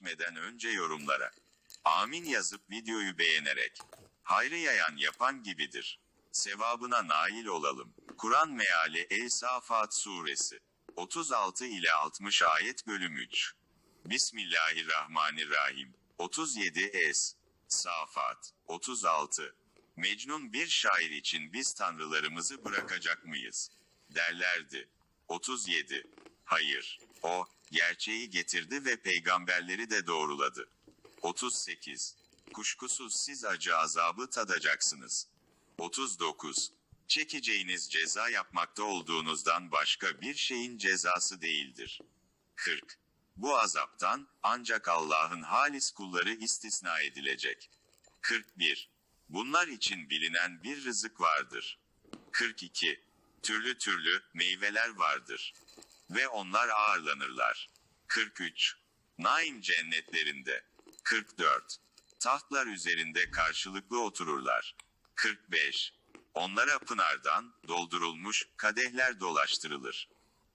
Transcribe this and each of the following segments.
geçmeden önce yorumlara. Amin yazıp videoyu beğenerek. Hayrı yayan yapan gibidir. Sevabına nail olalım. Kur'an meali El-Safat Suresi. 36 ile 60 ayet bölüm 3. Bismillahirrahmanirrahim. 37 Es. Safat. 36. Mecnun bir şair için biz tanrılarımızı bırakacak mıyız? Derlerdi. 37. Hayır. O, gerçeği getirdi ve peygamberleri de doğruladı. 38. Kuşkusuz siz acı azabı tadacaksınız. 39. Çekeceğiniz ceza yapmakta olduğunuzdan başka bir şeyin cezası değildir. 40. Bu azaptan ancak Allah'ın halis kulları istisna edilecek. 41. Bunlar için bilinen bir rızık vardır. 42. Türlü türlü meyveler vardır. Ve onlar ağırlanırlar. 43. Naim cennetlerinde. 44. Tahtlar üzerinde karşılıklı otururlar. 45. Onlara pınardan doldurulmuş kadehler dolaştırılır.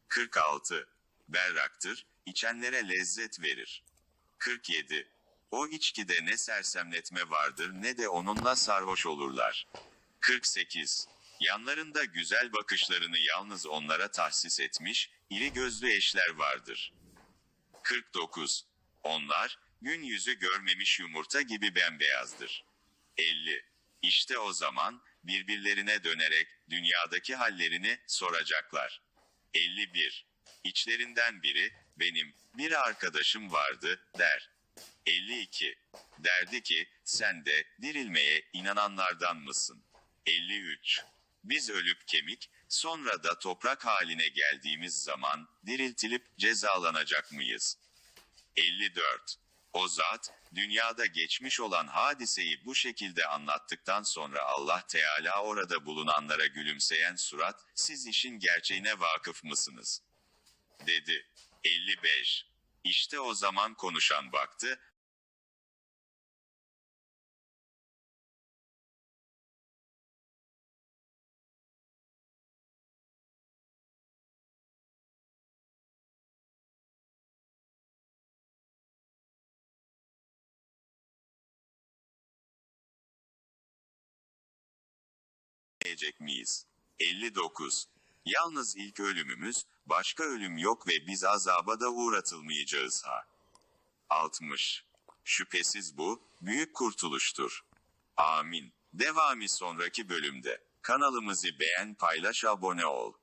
46. Berraktır, içenlere lezzet verir. 47. O içkide ne sersemletme vardır ne de onunla sarhoş olurlar. 48. Yanlarında güzel bakışlarını yalnız onlara tahsis etmiş, iri gözlü eşler vardır. 49. Onlar, gün yüzü görmemiş yumurta gibi bembeyazdır. 50. İşte o zaman, birbirlerine dönerek, dünyadaki hallerini soracaklar. 51. İçlerinden biri, benim, bir arkadaşım vardı, der. 52. Derdi ki, sen de, dirilmeye inananlardan mısın? 53. Biz ölüp kemik, sonra da toprak haline geldiğimiz zaman, diriltilip cezalanacak mıyız? 54. O zat, dünyada geçmiş olan hadiseyi bu şekilde anlattıktan sonra Allah Teala orada bulunanlara gülümseyen surat, siz işin gerçeğine vakıf mısınız? Dedi. 55. İşte o zaman konuşan baktı, edecek miyiz? 59. Yalnız ilk ölümümüz, başka ölüm yok ve biz azaba da uğratılmayacağız ha. 60. Şüphesiz bu, büyük kurtuluştur. Amin. Devamı sonraki bölümde. Kanalımızı beğen paylaş abone ol.